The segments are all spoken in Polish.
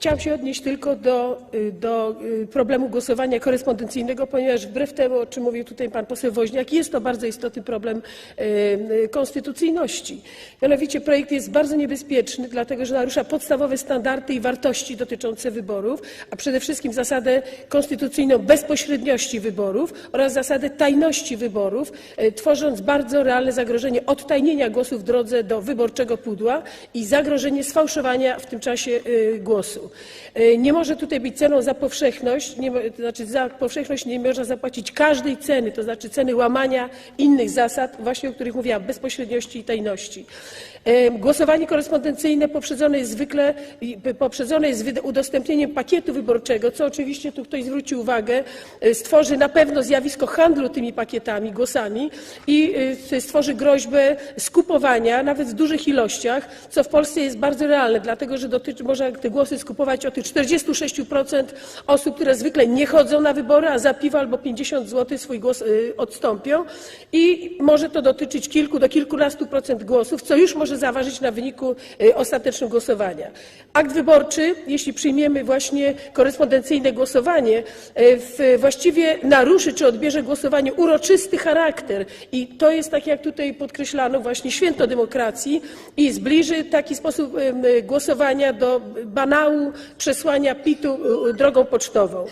Chciałam się odnieść tylko do, y, do y, problemu głosowania korespondencyjnego, ponieważ wbrew temu, o czym mówił tutaj pan poseł Woźniak, jest to bardzo istotny problem y, konstytucyjności. Mianowicie projekt jest bardzo niebezpieczny, dlatego że narusza podstawowe standardy i wartości dotyczące wyborów, a przede wszystkim zasadę konstytucyjną bezpośredniości wyborów oraz zasadę tajności wyborów, tworząc bardzo realne zagrożenie odtajnienia głosu w drodze do wyborczego pudła i zagrożenie sfałszowania w tym czasie głosu. Y, Nie może tutaj być ceną za powszechność, nie, to znaczy za powszechność nie można zapłacić każdej ceny, to znaczy ceny łamania innych zasad, właśnie o których mówiłam, bezpośredniości i tajności. Y, Głosowanie korespondencyjne poprzedzone jest zwykle poprzedzone jest udostępnieniem pakietu wyborczego, co oczywiście tu ktoś zwrócił uwagę, y, stworzy na pewno zjawisko handlu tymi pakietami, głosami i stworzy groźbę skupowania nawet w dużych ilościach, co w Polsce jest bardzo realne, dlatego że dotyczy, można te głosy skupować od tych 46% osób, które zwykle nie chodzą na wybory, a za piwo albo 50 zł swój głos y, odstąpią i może to dotyczyć kilku do kilkunastu procent głosów, co już może zaważyć na wyniku y, ostatecznym głosowania. Akt wyborczy, jeśli przyjmiemy właśnie korespondencyjne głosowanie, y, właściwie naruszy czy odbierze głosowaniu uroczysty charakter i to jest tak jak tutaj podkreślano właśnie święto demokracji i zbliży taki sposób głosowania do banału przesłania PIT-u y, drogą pocztową.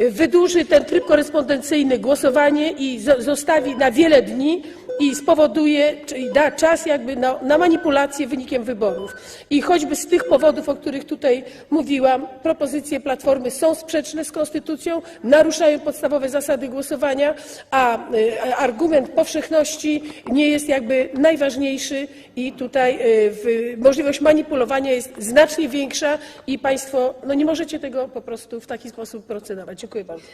Y, Wydłuży ten tryb korespondencyjny głosowanie i zo- zostawi na wiele dni i spowoduje, czyli da czas jakby na, na manipulację wynikiem wyborów. I choćby z tych powodów, o których tutaj mówiłam, propozycje Platformy są sprzeczne z konstytucją, naruszają podstawowe zasady głosowania, a y, argument powszechności nie jest jakby najważniejszy i tutaj y, możliwość manipulowania jest znacznie większa i Państwo no nie możecie tego po prostu w taki sposób procedować. Dziękuję bardzo.